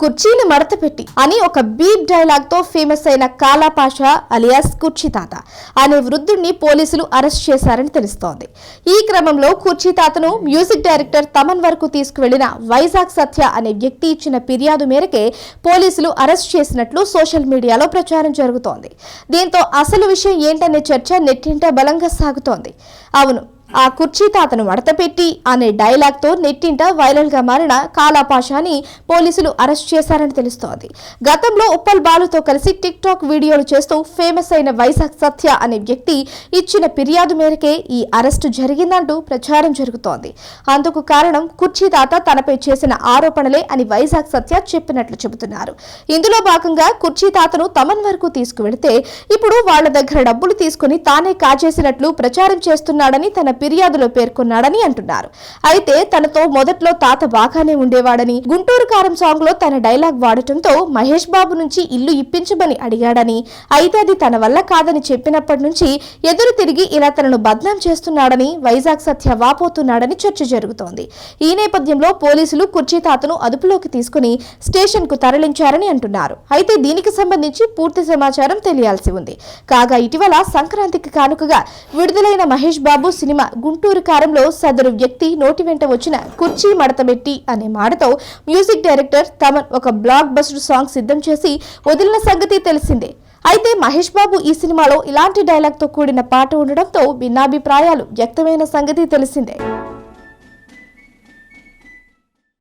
కుర్చీని మడత పెట్టి అని ఒక బీప్ డైలాగ్తో ఫేమస్ అయిన కాలా పాషా అలియాస్ కుర్చీ తాత. అనే వృద్ధుడిని పోలీసులు అరెస్ట్ చేశారని తెలుస్తోంది. ఈ క్రమంలో కుర్చీ తాతను మ్యూజిక్ డైరెక్టర్ తమన్ వరకు తీసుకువెళ్ళిన వైజాగ్ సత్య అనే వ్యక్తి ఇచ్చిన ఫిర్యాదు మేరకే పోలీసులు అరెస్ట్ చేసినట్లు సోషల్ మీడియాలో ప్రచారం జరుగుతోంది. దీంతో అసలు విషయం ఏంటనే చర్చ నెట్టింట బలంగా సాగుతోంది. అవును ఆ కుర్చీ తాతను మడతపెట్టి అనే డైలాగ్తో నెట్టింట వైరల్గా మారిన కాలాపాషాని పోలీసులు అరెస్ట్ చేశారని తెలుస్తోంది. గతంలో ఉప్పల్ బాలుతో కలిసి టిక్ టాక్ వీడియోలు చేస్తూ ఫేమస్ అయిన వైశాఖ్ సత్య అనే వ్యక్తి ఇచ్చిన ఫిర్యాదు మేరకే ఈ అరెస్టు జరిగిందంటూ ప్రచారం జరుగుతోంది. అందుకు కారణం కుర్చీ తాత తనపై చేసిన ఆరోపణలే అని వైజాగ్ సత్య చెప్పినట్లు చెబుతున్నారు. ఇందులో భాగంగా కుర్చీ తాతను తమన్ వరకు తీసుకువెళితే ఇప్పుడు వాళ్ళ దగ్గర డబ్బులు తీసుకుని తానే కాజేసినట్లు ప్రచారం చేస్తున్నాడని తన ఫిర్యాదులో పేర్కొన్నాడని అంటున్నారు. అయితే తనతో మొదట్లో తాత బాగానే ఉండేవాడని గుంటూరు కారం సాంగ్లో తన డైలాగ్ వాడటంతో మహేష్ బాబు నుంచి ఇల్లు ఇప్పించమని అడిగాడని అయితే అది తన వల్ల కాదని చెప్పినప్పటి నుంచి ఎదురు తిరిగి ఇలా తనను బద్నాం చేస్తున్నాడని వైజాగ్ సత్య వాపోతున్నాడని చర్చ జరుగుతోంది. ఈ నేపథ్యంలో పోలీసులు కుర్చీ తాతను అదుపులోకి తీసుకుని స్టేషన్కు తరలించారని అంటున్నారు. అయితే దీనికి సంబంధించి పూర్తి సమాచారం తెలియాల్సి ఉంది. కాగా ఇటీవల సంక్రాంతికి కానుకగా విడుదలైన మహేష్ బాబు సినిమా గుంటూరు కారంలో సదరు వ్యక్తి నోటి వెంట వచ్చిన కుర్చీ మడతబెట్టి అనే మాటతో మ్యూజిక్ డైరెక్టర్ తమన్ ఒక బ్లాక్ బస్టర్ సాంగ్ సిద్ధం చేసి వదిలిన సంగతి తెలిసిందే. అయితే మహేష్ బాబు ఈ సినిమాలో ఇలాంటి డైలాగ్తో కూడిన పాట ఉండడంతో భిన్నాభిప్రాయాలు వ్యక్తమైన సంగతి తెలిసిందే.